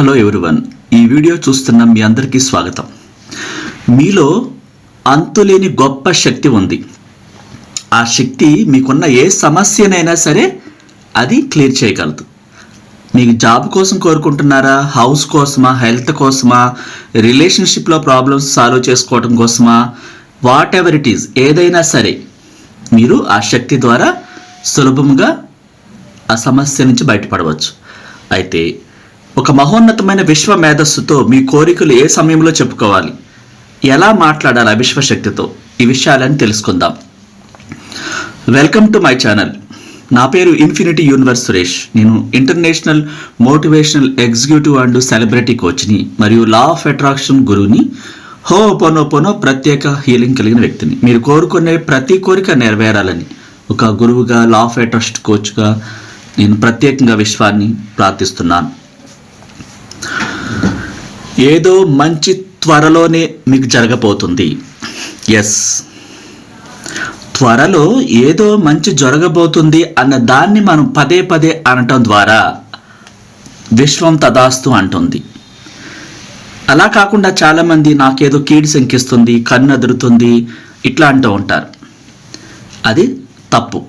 Hello everyone ఈ video చూస్తున్న మీ అందరికీ స్వాగతం. మీలో అంతులేని గొప్ప శక్తి ఉంది. ఆ శక్తి మీకున్న ఏ సమస్యనైనా సరే అది క్లియర్ చేయగలదు. మీకు జాబ్ కోసం కోరుకుంటున్నారా? హౌస్ కోసమా? హెల్త్ కోసమా? రిలేషన్షిప్లో ప్రాబ్లమ్స్ సాల్వ్ చేసుకోవడం కోసమా? వాట్ ఎవర్ ఇట్ ఈస్ ఏదైనా సరే మీరు ఆ శక్తి ద్వారా సులభంగా ఆ సమస్య నుంచి బయటపడవచ్చు. అయితే ఒక మహోన్నతమైన విశ్వ మేధస్సుతో మీ కోరికలు ఏ సమయంలో చెప్పుకోవాలి? ఎలా మాట్లాడాలి ఆ విశ్వశక్తితో ఈ విషయాలని తెలుసుకుందాం. వెల్కమ్ టు మై ఛానల్ నా పేరు ఇన్ఫినిటీ యూనివర్స్ సురేష్. నేను international motivational executive and celebrity కోచ్ని మరియు లా ఆఫ్ అట్రాక్షన్ గురువుని హో పొనో ప్రత్యేక హీలింగ్ కలిగిన వ్యక్తిని. మీరు కోరుకునే ప్రతి కోరిక నెరవేరాలని ఒక గురువుగా లా ఆఫ్ అట్రాక్షన్ కోచ్గా నేను ప్రత్యేకంగా విశ్వాన్ని ప్రార్థిస్తున్నాను. ఏదో మంచి త్వరలోనే మీకు జరగబోతుంది. ఎస్ త్వరలో ఏదో మంచి జరగబోతుంది అన్న దాన్ని మనం పదే పదే అనటం ద్వారా విశ్వం తదాస్తు అంటుంది. అలా కాకుండా చాలామంది నాకేదో కీడు శంకిస్తుంది కన్ను అదురుతుంది ఇట్లా అంటూ ఉంటారు. అది తప్పు.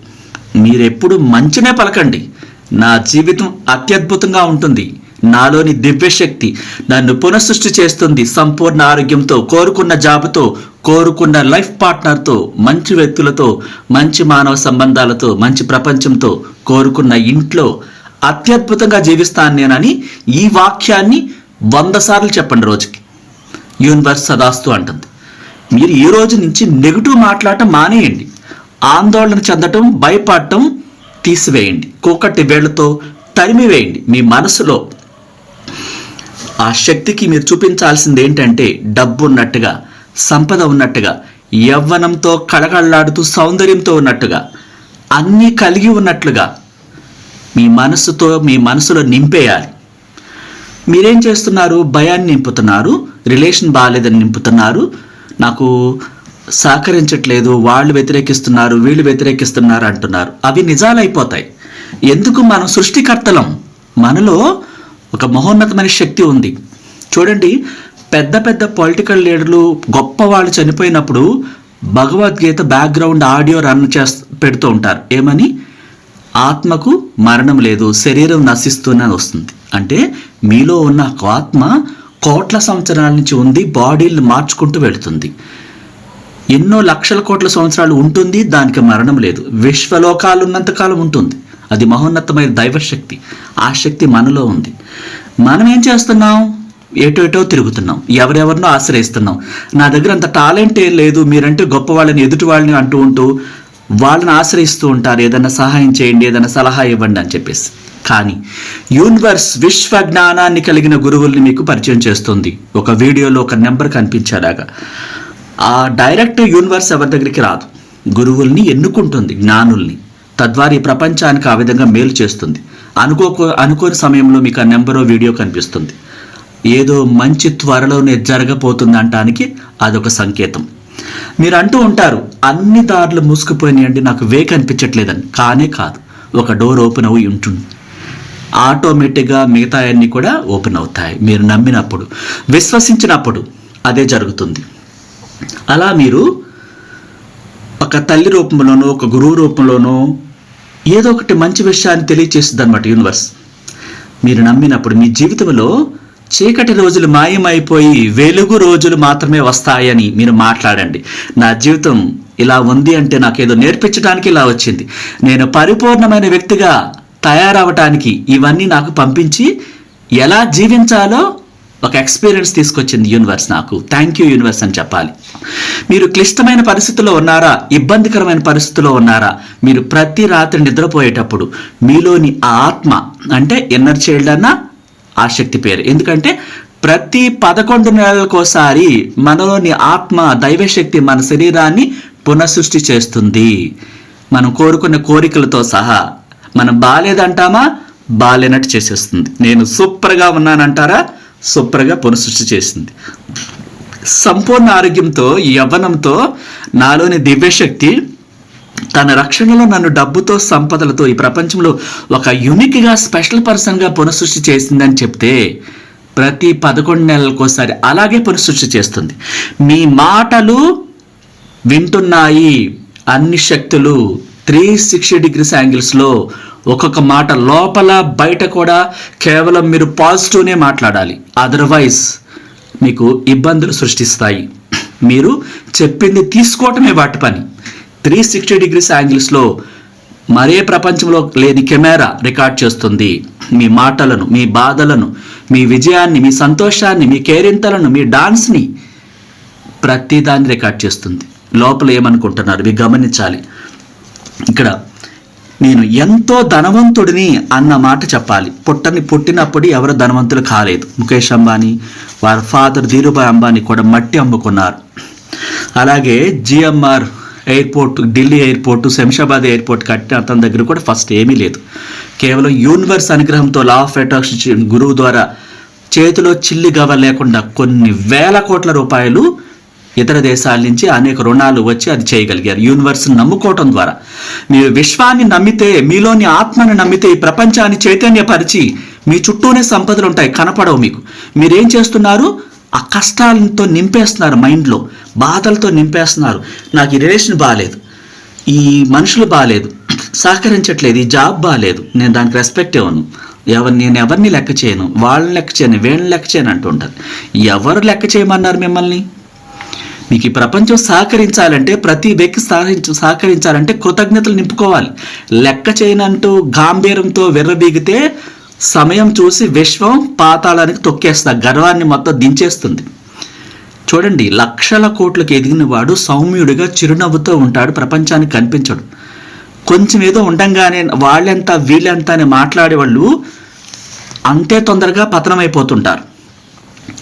మీరెప్పుడు మంచినే పలకండి. నా జీవితం అత్యద్భుతంగా ఉంటుంది. నాలోని దివ్యశక్తి నన్ను పునఃసృష్టి చేస్తుంది. సంపూర్ణ ఆరోగ్యంతో కోరుకున్న జాబుతో కోరుకున్న లైఫ్ పార్ట్నర్తో మంచి వ్యక్తులతో మంచి మానవ సంబంధాలతో మంచి ప్రపంచంతో కోరుకున్న ఇంట్లో అత్యద్భుతంగా జీవిస్తాను నేనని ఈ వాక్యాన్ని వంద సార్లు చెప్పండి రోజుకి. యూనివర్స్ సదాస్తు అంటుంది. మీరు ఈ రోజు నుంచి నెగిటివ్ మాట్లాడటం మానేయండి. ఆందోళన చెందటం భయపడటం తీసివేయండి. కూకటి వేళ్ళతో తరిమివేయండి. మీ మనసులో ఆ శక్తికి మీరు చూపించాల్సింది ఏంటంటే డబ్బు ఉన్నట్టుగా సంపద ఉన్నట్టుగా యవ్వనంతో కళకళలాడుతూ సౌందర్యంతో ఉన్నట్టుగా అన్నీ కలిగి ఉన్నట్లుగా మీ మనసుతో మీ మనసులో నింపేయాలి. మీరేం చేస్తున్నారు? భయాన్ని నింపుతున్నారు రిలేషన్ బాగాలేదని నింపుతున్నారు నాకు సహకరించట్లేదు వాళ్ళు వ్యతిరేకిస్తున్నారు వీళ్ళు వ్యతిరేకిస్తున్నారు అంటున్నారు. అవి నిజాలైపోతాయి. ఎందుకు మనం సృష్టికర్తలం? మనలో ఒక మహోన్నతమైన శక్తి ఉంది. చూడండి పెద్ద పెద్ద పొలిటికల్ లీడర్లు గొప్ప వాళ్ళు చనిపోయినప్పుడు భగవద్గీత బ్యాక్గ్రౌండ్ ఆడియో రన్ చేస్తూ పెడుతూ ఉంటారు. ఏమని? ఆత్మకు మరణం లేదు శరీరం నశిస్తూనే వస్తుంది. అంటే మీలో ఉన్న ఆత్మ కోట్ల సంవత్సరాల నుంచి ఉంది బాడీలు మార్చుకుంటూ వెళుతుంది. ఎన్నో లక్షల కోట్ల సంవత్సరాలు ఉంటుంది దానికి మరణం లేదు. విశ్వలోకాలు ఉన్నంతకాలం ఉంటుంది. అది మహోన్నతమైన దైవశక్తి. ఆ శక్తి మనలో ఉంది. మనం ఏం చేస్తున్నాం? ఏటో ఏటో తిరుగుతున్నాం. ఎవరెవరినో ఆశ్రయిస్తున్నాం. నా దగ్గర అంత టాలెంట్ ఏం లేదు. మీరంటే గొప్ప వాళ్ళని ఎదుటి వాళ్ళని అంటూ ఉంటూ వాళ్ళని ఆశ్రయిస్తూ ఉంటారు. ఏదైనా సహాయం చేయండి ఏదైనా సలహా ఇవ్వండి అని చెప్పేసి. కానీ యూనివర్స్ విశ్వ జ్ఞానాన్ని కలిగిన గురువుల్ని మీకు పరిచయం చేస్తుంది. ఒక వీడియోలో ఒక నెంబర్ కనిపించేలాగా ఆ డైరెక్ట్ యూనివర్స్ ఎవరి దగ్గరికి రాదు? గురువుల్ని ఎన్నుకుంటుంది జ్ఞానుల్ని. తద్వారా ఈ ప్రపంచానికి ఆ విధంగా మేలు చేస్తుంది. అనుకోకో అనుకోని సమయంలో మీకు ఆ నెంబరో వీడియో కనిపిస్తుంది. ఏదో మంచి త్వరలోనే జరగబోతుంది అంటానికి అదొక సంకేతం. మీరు అంటూ ఉంటారు అన్ని దారులు మూసుకుపోయినాయండి నాకు వే కనిపించట్లేదని. కానే కాదు ఒక డోర్ ఓపెన్ అవి ఉంటుంది. ఆటోమేటిక్గా మిగతా అన్నీ కూడా ఓపెన్ అవుతాయి. మీరు నమ్మినప్పుడు విశ్వసించినప్పుడు అదే జరుగుతుంది. అలా మీరు ఒక తల్లి రూపంలోనో ఒక గురువు రూపంలోనో ఏదో ఒకటి మంచి విషయాన్ని తెలియచేస్తుంది అనమాట యూనివర్స్. మీరు నమ్మినప్పుడు మీ జీవితంలో చీకటి రోజులు మాయమైపోయి వెలుగు రోజులు మాత్రమే వస్తాయని మీరు మాట్లాడండి. నా జీవితం ఇలా ఉంది అంటే నాకేదో నేర్పించడానికి ఇలా వచ్చింది. నేను పరిపూర్ణమైన వ్యక్తిగా తయారవటానికి ఇవన్నీ నాకు పంపించి ఎలా జీవించాలో ఒక ఎక్స్పీరియన్స్ తీసుకొచ్చింది యూనివర్స్ నాకు. థ్యాంక్ యూ యూనివర్స్ అని చెప్పాలి. మీరు క్లిష్టమైన పరిస్థితుల్లో ఉన్నారా? ఇబ్బందికరమైన పరిస్థితుల్లో ఉన్నారా? మీరు ప్రతి రాత్రి నిద్రపోయేటప్పుడు మీలోని ఆత్మ అంటే ఎన్నర్ చైల్డ్ అన్న ఆసక్తి పేరు. ఎందుకంటే ప్రతి పదకొండు నెలలకోసారి మనలోని ఆత్మ దైవశక్తి మన శరీరాన్ని పునఃసృష్టి చేస్తుంది. మనం కోరుకున్న కోరికలతో సహా మనం బాగాలేదంటామా బాగాలేనట్టు చేసేస్తుంది. నేను సూపర్గా ఉన్నానంటారా? సూపర్గా పునఃసృష్టి చేసింది. సంపూర్ణ ఆరోగ్యంతో యవ్వనంతో నాలోని దివ్యశక్తి తన రక్షణలో నన్ను డబ్బుతో సంపదలతో ఈ ప్రపంచంలో ఒక యునిక్గా స్పెషల్ పర్సన్గా పునఃసృష్టి చేసిందని చెప్తే ప్రతి పదకొండు నెలలకోసారి అలాగే పునఃసృష్టి చేస్తుంది. మీ మాటలు వింటున్నాయి. అన్ని శక్తులు త్రీ సిక్స్టీ డిగ్రీస్ యాంగిల్స్లో ఒక్కొక్క మాట లోపల బయట కూడా కేవలం మీరు పాజిటివ్నే మాట్లాడాలి. అదర్వైజ్ మీకు ఇబ్బందులు సృష్టిస్తాయి. మీరు చెప్పింది తీసుకోవటమే వాటి పని. త్రీ సిక్స్టీ డిగ్రీస్ యాంగిల్స్లో మరే ప్రపంచంలో లేని కెమెరా రికార్డ్ చేస్తుంది. మీ మాటలను మీ బాధలను మీ విజయాన్ని మీ సంతోషాన్ని మీ కేరింతలను మీ డాన్స్ని ప్రతిదాన్ని రికార్డ్ చేస్తుంది. లోపల ఏమనుకుంటున్నారు? మీరు గమనించాలి. ఇక్కడ నేను ఎంతో ధనవంతుడిని అన్న మాట చెప్పాలి. పుట్టని పుట్టినప్పుడు ఎవరు ధనవంతులు కాలేదు. ముఖేష్ అంబానీ వారి ఫాదర్ ధీరుభాయ్ అంబానీ కూడా మట్టి అమ్ముకున్నారు. అలాగే GMR airport Delhi airport Shamshabad airport కట్టిన అతని దగ్గర కూడా ఫస్ట్ ఏమీ లేదు. కేవలం యూనివర్స్ అనుగ్రహంతో లా ఆఫ్ అట్రాక్షన్ గురువు ద్వారా చేతిలో చిల్లి గవ లేకుండా కొన్ని వేల కోట్ల రూపాయలు ఇతర దేశాల నుంచి అనేక రుణాలు వచ్చి అది చేయగలిగారు. యూనివర్స్ని నమ్ముకోవటం ద్వారా. మీరు విశ్వాన్ని నమ్మితే మీలోని ఆత్మని నమ్మితే ఈ ప్రపంచాన్ని చైతన్యపరిచి మీ చుట్టూనే సంపదలు ఉంటాయి కనపడవు మీకు. మీరేం చేస్తున్నారు? ఆ కష్టాలతో నింపేస్తున్నారు మైండ్లో. బాధలతో నింపేస్తున్నారు. నాకు ఈ రిలేషన్ బాగాలేదు ఈ మనుషులు బాగాలేదు సహకరించట్లేదు. ఈ జాబ్ బాగాలేదు నేను దానికి రెస్పెక్ట్ ఇవ్వను. ఎవరు నేను ఎవరిని లెక్క చేయను? వాళ్ళని లెక్క చేయను. వీళ్ళని లెక్క చేయను అంటుంటారు ఎవరు లెక్క చేయమన్నారు మిమ్మల్ని? మీకు ఈ ప్రపంచం సహకరించాలంటే ప్రతి వ్యక్తి సహకరించ సహకరించాలంటే కృతజ్ఞతలు నింపుకోవాలి. లెక్క చేయనంటూ గాంభీరంతో వెర్రబీగితే సమయం చూసి విశ్వం పాతాళానికి తొక్కేస్తా గర్వాన్ని మొత్తం దించేస్తుంది. చూడండి లక్షల కోట్లకు ఎదిగిన వాడు సౌమ్యుడిగా చిరునవ్వుతో ఉంటాడు ప్రపంచానికి కనిపించడు. కొంచెం ఏదో ఉండంగానే వాళ్ళెంత వీళ్ళెంత అని మాట్లాడేవాళ్ళు అంతే తొందరగా పతనమైపోతుంటారు.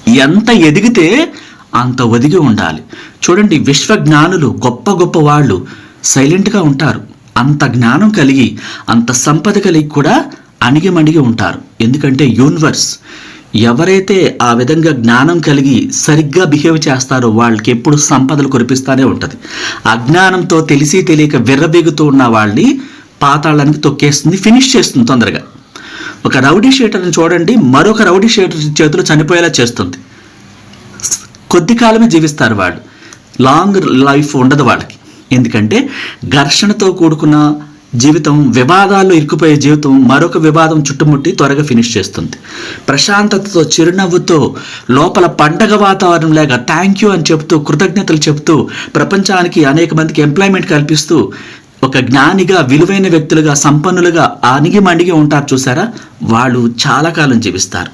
ఎంత ఎదిగితే అంత ఒదిగి ఉండాలి. చూడండి విశ్వ జ్ఞానులు గొప్ప గొప్ప వాళ్ళు సైలెంట్గా ఉంటారు. అంత జ్ఞానం కలిగి అంత సంపద కలిగి కూడా అణిగిమణిగి ఉంటారు. ఎందుకంటే యూనివర్స్ ఎవరైతే ఆ విధంగా జ్ఞానం కలిగి సరిగ్గా బిహేవ్ చేస్తారో వాళ్ళకి ఎప్పుడు సంపదలు కురిపిస్తూనే ఉంటుంది. అజ్ఞానంతో తెలిసి తెలియక విర్రబెగుతూ ఉన్న వాళ్ళని పాతాళానికి తొక్కేస్తుంది ఫినిష్ చేస్తుంది తొందరగా. ఒక రౌడీ షేటర్ని చూడండి మరొక రౌడీ షేటర్ చేతిలో చనిపోయేలా చేస్తుంది. కొద్ది కాలమే జీవిస్తారు వాళ్ళు లాంగ్ లైఫ్ ఉండదు వాళ్ళకి ఎందుకంటే ఘర్షణతో కూడుకున్న జీవితం వివాదాల్లో ఇరుక్కుపోయే జీవితం మరొక వివాదం చుట్టుముట్టి త్వరగా ఫినిష్ చేస్తుంది. ప్రశాంతతతో చిరునవ్వుతో లోపల పండగ వాతావరణం లేక థ్యాంక్ యూ అని చెప్తూ కృతజ్ఞతలు చెప్తూ ప్రపంచానికి అనేక మందికి ఎంప్లాయ్మెంట్ కల్పిస్తూ ఒక జ్ఞానిగా విలువైన వ్యక్తులుగా సంపన్నులుగా అణిగి మణిగి ఉంటారు చూసారా? వాళ్ళు చాలా కాలం జీవిస్తారు.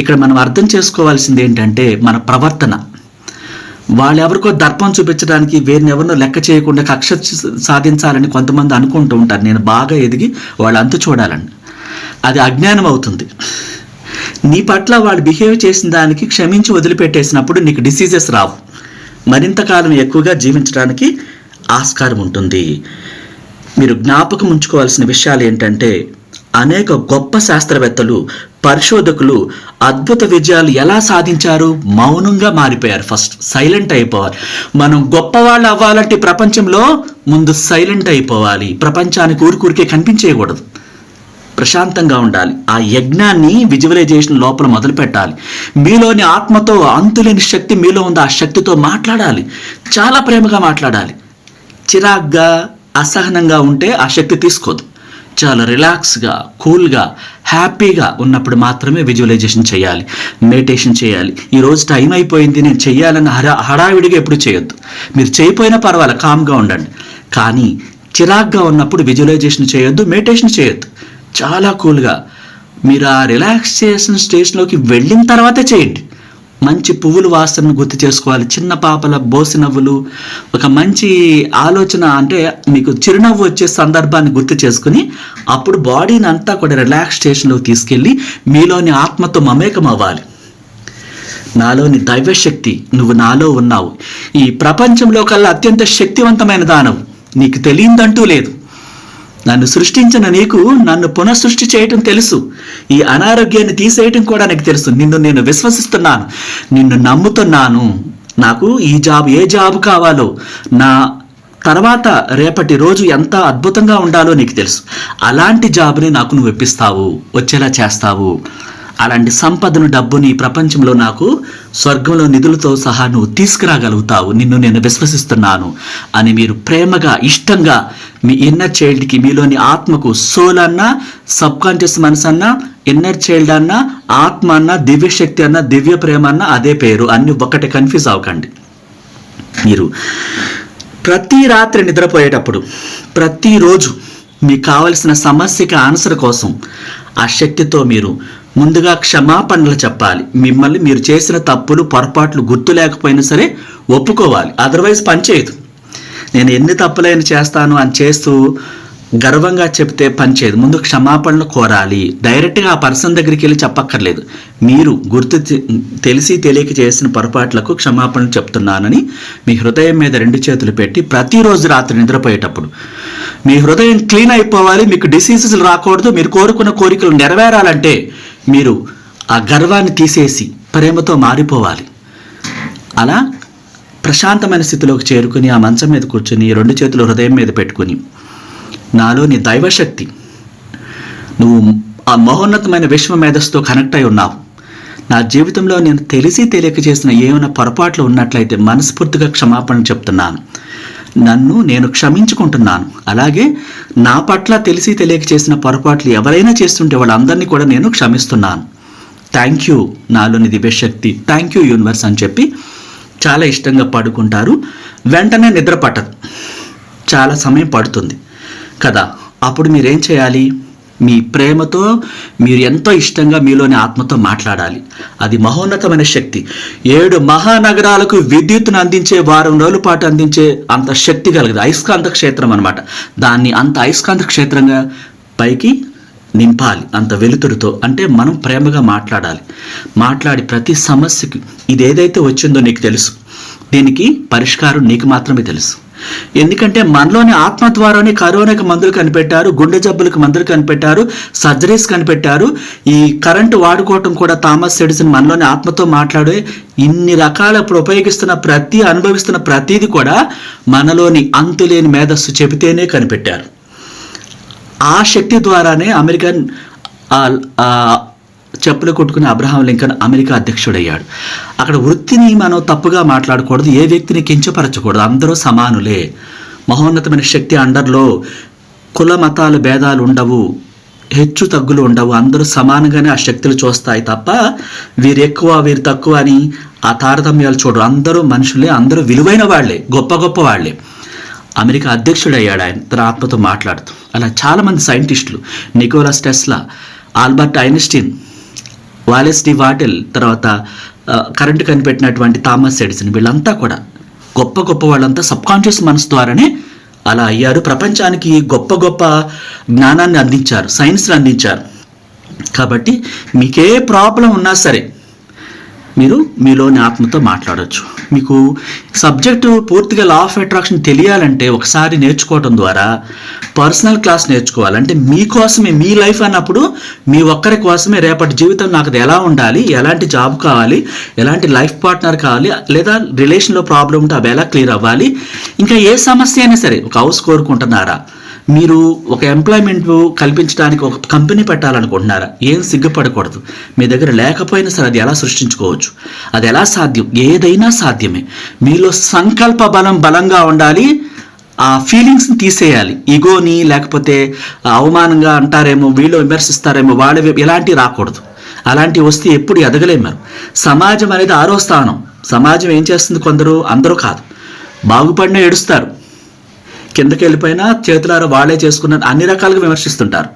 ఇక్కడ మనం అర్థం చేసుకోవాల్సింది ఏంటంటే మన ప్రవర్తన. వాళ్ళెవరికో దర్పం చూపించడానికి వేరిని లెక్క చేయకుండా కక్ష సాధించాలని కొంతమంది అనుకుంటూ ఉంటారు. నేను బాగా ఎదిగి వాళ్ళ చూడాలని. అది అజ్ఞానం అవుతుంది. నీ పట్ల వాళ్ళు బిహేవ్ చేసిన దానికి క్షమించి వదిలిపెట్టేసినప్పుడు నీకు డిసీజెస్ రావు. మరింత కాలం ఎక్కువగా జీవించడానికి ఆస్కారం ఉంటుంది. మీరు జ్ఞాపకం ఉంచుకోవాల్సిన విషయాలు ఏంటంటే అనేక గొప్ప శాస్త్రవేత్తలు పరిశోధకులు అద్భుత విజయాలు ఎలా సాధించారు మౌనంగా మారిపోయారు. ఫస్ట్ సైలెంట్ అయిపోవాలి. మనం గొప్పవాళ్ళు అవ్వాలంటే ప్రపంచంలో ముందు సైలెంట్ అయిపోవాలి. ప్రపంచానికి ఊరికూరికే కనిపించేయకూడదు. ప్రశాంతంగా ఉండాలి. ఆ యజ్ఞాన్ని విజువలైజేషన్ లోపల మొదలు పెట్టాలి. మీలోని ఆత్మతో అంతులేని శక్తి మీలో ఉంది. ఆ శక్తితో మాట్లాడాలి. చాలా ప్రేమగా మాట్లాడాలి. చిరాగ్గా అసహనంగా ఉంటే ఆ శక్తి తీసుకోదు. చాలా రిలాక్స్గా కూల్గా హ్యాపీగా ఉన్నప్పుడు మాత్రమే విజువలైజేషన్ చేయాలి మెడిటేషన్ చేయాలి. ఈరోజు టైం అయిపోయింది నేను చేయాలని హడా హడావిడిగా ఎప్పుడు చేయొద్దు. మీరు చేయకపోయినా పర్వాలేదు కామ్గా ఉండండి. కానీ చిరాగ్గా ఉన్నప్పుడు విజువలైజేషన్ చేయొద్దు మెడిటేషన్ చేయొద్దు. చాలా కూల్గా మీరు ఆ రిలాక్సేషన్ స్టేషన్లోకి వెళ్ళిన తర్వాతే చేయండి. మంచి పువ్వుల వాసనను గుర్తు చేసుకోవాలి. చిన్న పాపల బోసి నవ్వులు ఒక మంచి ఆలోచన అంటే మీకు చిరునవ్వు వచ్చే సందర్భాన్ని గుర్తు చేసుకుని అప్పుడు బాడీని అంతా కూడా రిలాక్స్ తీసుకెళ్ళి మీలోని ఆత్మతో మమేకం అవ్వాలి. నాలోని దైవశక్తి నువ్వు నాలో ఉన్నావు. ఈ ప్రపంచంలో కల్లా అత్యంత శక్తివంతమైన దానవు నీకు తెలియదంటూ లేదు. నన్ను సృష్టించిన నీకు నన్ను పునఃసృష్టి చేయటం తెలుసు. ఈ అనారోగ్యాన్ని తీసేయటం కూడా నీకు తెలుసు. నిన్ను నేను విశ్వసిస్తున్నాను. నిన్ను నమ్ముతున్నాను. నాకు ఈ జాబ్ ఏ జాబ్ కావాలో నా తర్వాత రేపటి రోజు ఎంత అద్భుతంగా ఉండాలో నీకు తెలుసు. అలాంటి జాబ్ని నాకు నువ్వు ఇప్పిస్తావు. వచ్చేలా చేస్తావు. అలాంటి సంపదను డబ్బుని ప్రపంచంలో నాకు స్వర్గంలో నిధులతో సహా నువ్వు తీసుకురాగలుగుతావు. నిన్ను నేను విశ్వసిస్తున్నాను అని మీరు ప్రేమగా ఇష్టంగా మీ ఇన్నర్ చైల్డ్కి మీలోని ఆత్మకు సోల్ అన్నా సబ్ కాన్షియస్ మనసు అన్నా ఇన్నర్ చైల్డ్ అన్నా ఆత్మ అన్నా దివ్యశక్తి అన్నా దివ్య ప్రేమ అన్నా అదే పేరు. అన్ని ఒకటి కన్ఫ్యూజ్ అవ్వకండి. మీరు ప్రతి రాత్రి నిద్రపోయేటప్పుడు ప్రతిరోజు మీకు కావలసిన సమస్యకి ఆన్సర్ కోసం ఆ శక్తితో మీరు ముందుగా క్షమాపణలు చెప్పాలి. మిమ్మల్ని మీరు చేసిన తప్పులు పొరపాట్లు గుర్తు లేకపోయినా సరే ఒప్పుకోవాలి. అదర్వైజ్ పనిచేయదు. నేను ఎన్ని తప్పులైనా చేస్తాను అని చేస్తూ గర్వంగా చెప్తే పనిచేయదు. ముందు క్షమాపణలు కోరాలి. డైరెక్ట్గా ఆ పర్సన్ దగ్గరికి వెళ్ళి చెప్పక్కర్లేదు. మీరు గుర్తు తె- తెలిసి తెలియక చేసిన పొరపాట్లకు క్షమాపణలు చెప్తున్నానని మీ హృదయం మీద రెండు చేతులు పెట్టి ప్రతిరోజు రాత్రి నిద్రపోయేటప్పుడు. మీ హృదయం క్లీన్ అయిపోవాలి. మీకు డిసీజెస్ రాకూడదు. మీరు కోరుకున్న కోరికలు నెరవేరాలంటే మీరు ఆ గర్వాన్ని తీసేసి ప్రేమతో మారిపోవాలి. అలా ప్రశాంతమైన స్థితిలోకి చేరుకుని ఆ మంచం మీద కూర్చుని రెండు చేతులు హృదయం మీద పెట్టుకుని నాలోని దైవశక్తి నువ్వు ఆ మహోన్నతమైన విశ్వ మేధస్సుతో కనెక్ట్ అయి ఉన్నావు. నా జీవితంలో నేను తెలిసి తెలియక చేసిన ఏమైనా పొరపాట్లు ఉన్నట్లయితే మనస్ఫూర్తిగా క్షమాపణ చెప్తున్నాను. నన్ను నేను క్షమించుకుంటున్నాను. అలాగే నా పట్ల తెలిసి తెలియక చేసిన పొరపాట్లు ఎవరైనా చేస్తుంటే వాళ్ళందరినీ కూడా నేను క్షమిస్తున్నాను. థ్యాంక్ యూ నాలోని దివ్యశక్తి. థ్యాంక్ యూ యూనివర్స్ అని చెప్పి చాలా ఇష్టంగా పడుకుంటారు. వెంటనే నిద్ర పట్టదు. చాలా సమయం పడుతుంది. కదా అప్పుడు మీరేం చేయాలి? మీ ప్రేమతో మీరు ఎంతో ఇష్టంగా మీలోని ఆత్మతో మాట్లాడాలి. అది మహోన్నతమైన శక్తి. ఏడు మహానగరాలకు విద్యుత్తును అందించే వారం రోజుల పాటు అందించే అంత శక్తి కలగదు. అయస్కాంత క్షేత్రం అనమాట దాన్ని అంత అయస్కాంత క్షేత్రంగా పైకి నింపాలి. అంత వెలుతురుతో. అంటే మనం ప్రేమగా మాట్లాడాలి. మాట్లాడి ప్రతి సమస్యకి ఇది ఏదైతే వచ్చిందో నీకు తెలుసు. దీనికి పరిష్కారం నీకు మాత్రమే తెలుసు. ఎందుకంటే మనలోని ఆత్మ ద్వారానే కరోనాకి మందులు కనిపెట్టారు గుండె జబ్బులకు మందులు కనిపెట్టారు సర్జరీస్ కనిపెట్టారు. ఈ కరెంటు వాడుకోవటం కూడా థామస్ ఎడిసన్ మనలోని ఆత్మతో మాట్లాడే ఇన్ని రకాల ఇప్పుడు ఉపయోగిస్తున్న ప్రతి అనుభవిస్తున్న ప్రతిది కూడా మనలోని అంతులేని మేధస్సు చెబితేనే కనిపెట్టారు. ఆ శక్తి ద్వారానే అమెరికన్ చెప్పులు కొట్టుకుని అబ్రహాం లింకన్ అమెరికా అధ్యక్షుడయ్యాడు. అక్కడ వృత్తిని మనం తప్పుగా మాట్లాడకూడదు ఏ వ్యక్తిని కించపరచకూడదు అందరూ సమానులే. మహోన్నతమైన శక్తి అండర్లో కుల మతాలు భేదాలు ఉండవు హెచ్చు తగ్గులు ఉండవు అందరూ సమానంగానే ఆ శక్తులు చూస్తాయి తప్ప వీరు ఎక్కువ వీరు తక్కువ అని ఆ తారతమ్యాలు చూడరు. అందరూ మనుషులే అందరూ విలువైన వాళ్ళే గొప్ప గొప్ప వాళ్ళే. అమెరికా అధ్యక్షుడయ్యాడు ఆయన తన ఆత్మతో మాట్లాడుతూ. అలా చాలామంది సైంటిస్టులు Nicolas Tesla Albert Einstein Wallace D Wattle తర్వాత కరెంటు కనిపెట్టినటువంటి థామస్ ఎడిసన్ వీళ్ళంతా కూడా గొప్ప గొప్ప వాళ్ళంతా సబ్ కాన్షియస్ మనసు ద్వారానే అలా అయ్యారు. ప్రపంచానికి గొప్ప గొప్ప జ్ఞానాన్ని అందించారు సైన్స్ని అందించారు. కాబట్టి మీకే ప్రాబ్లం ఉన్నా సరే మీరు మీలోని ఆత్మతో మాట్లాడవచ్చు మీకు సబ్జెక్టు పూర్తిగా లా ఆఫ్ అట్రాక్షన్ తెలియాలంటే ఒకసారి నేర్చుకోవటం ద్వారా పర్సనల్ క్లాస్ నేర్చుకోవాలంటే మీకోసమే మీ లైఫ్ అన్నప్పుడు మీ ఒక్కరి కోసమే రేపటి జీవితం నాకు అది ఎలా ఉండాలి ఎలాంటి జాబ్ కావాలి ఎలాంటి లైఫ్ పార్ట్నర్ కావాలి లేదా రిలేషన్లో ప్రాబ్లం ఉంటే అవి ఎలా క్లియర్ అవ్వాలి ఇంకా ఏ సమస్య అయినా సరే ఒక హౌస్ కోరుకుంటున్నారా? మీరు ఒక ఎంప్లాయ్మెంట్ కల్పించడానికి ఒక కంపెనీ పెట్టాలనుకుంటున్నారా? ఏం సిగ్గుపడకూడదు. మీ దగ్గర లేకపోయినా సరే అది ఎలా సృష్టించుకోవచ్చు? అది ఎలా సాధ్యం? ఏదైనా సాధ్యమే. మీలో సంకల్ప బలం బలంగా ఉండాలి ఆ ఫీలింగ్స్ని తీసేయాలి. ఈగోని లేకపోతే అవమానంగా అంటారేమో వీళ్ళు విమర్శిస్తారేమో వాళ్ళ ఇలాంటివి రాకూడదు. అలాంటివి వస్తే ఎప్పుడు ఎదగలేము మనం. సమాజం అనేది ఆరో స్థానం. సమాజం ఏం చేస్తుంది కొందరు? అందరూ కాదు. బాగుపడిన ఏడుస్తారు. కిందకి వెళ్ళిపోయినా చేతులారా వాళ్ళే చేసుకున్నారు అన్ని రకాలుగా విమర్శిస్తుంటారు.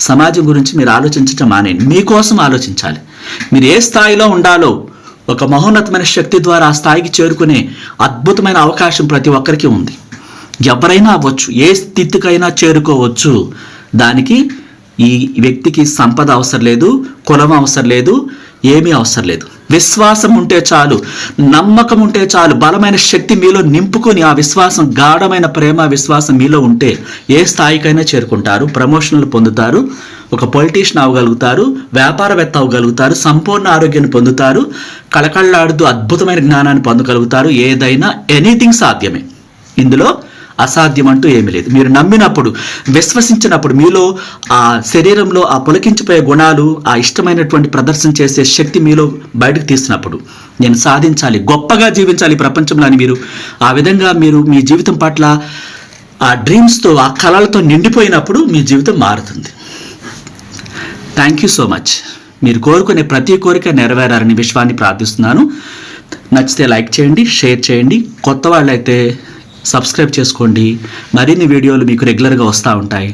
సమాజం గురించి మీరు ఆలోచించటం మానేయండి. మీకోసం ఆలోచించాలి. మీరు ఏ స్థాయిలో ఉండాలో ఒక మహోన్నతమైన శక్తి ద్వారా ఆ స్థాయికి చేరుకునే అద్భుతమైన అవకాశం ప్రతి ఒక్కరికి ఉంది. ఎవరైనా అవ్వచ్చు ఏ స్థితికైనా చేరుకోవచ్చు. దానికి ఈ వ్యక్తికి సంపద అవసరం లేదు కులం అవసరం లేదు ఏమీ అవసరం లేదు. విశ్వాసం ఉంటే చాలు నమ్మకం ఉంటే చాలు బలమైన శక్తి మీలో నింపుకొని ఆ విశ్వాసం గాఢమైన ప్రేమ విశ్వాసం మీలో ఉంటే ఏ స్థాయికైనా చేరుకుంటారు ప్రమోషన్లు పొందుతారు ఒక పొలిటీషియన్ అవ్వగలుగుతారు వ్యాపారవేత్త అవ్వగలుగుతారు సంపూర్ణ ఆరోగ్యాన్ని పొందుతారు కళకళలాడుతూ అద్భుతమైన జ్ఞానాన్ని పొందగలుగుతారు ఏదైనా ఎనీథింగ్ సాధ్యమే. ఇందులో అసాధ్యం అంటూ ఏమీ లేదు. మీరు నమ్మినప్పుడు విశ్వసించినప్పుడు మీలో ఆ శరీరంలో ఆ పులకించిపోయే గుణాలు ఆ ఇష్టమైనటువంటి ప్రదర్శన చేసే శక్తి మీలో బయటకు తీసినప్పుడు నేను సాధించాలి గొప్పగా జీవించాలి ప్రపంచంలో అని మీరు ఆ విధంగా మీరు మీ జీవితం పట్ల ఆ డ్రీమ్స్తో ఆ కళలతో నిండిపోయినప్పుడు మీ జీవితం మారుతుంది. థ్యాంక్ యూ సో మచ్ మీరు కోరుకునే ప్రతి కోరిక నెరవేరాలని విశ్వాన్ని ప్రార్థిస్తున్నాను. నచ్చితే లైక్ చేయండి షేర్ చేయండి. కొత్త వాళ్ళైతే సబ్స్క్రైబ్ చేసుకోండి. మరిన్ని వీడియోలు మీకు రెగ్యులర్గా వస్తూ ఉంటాయి.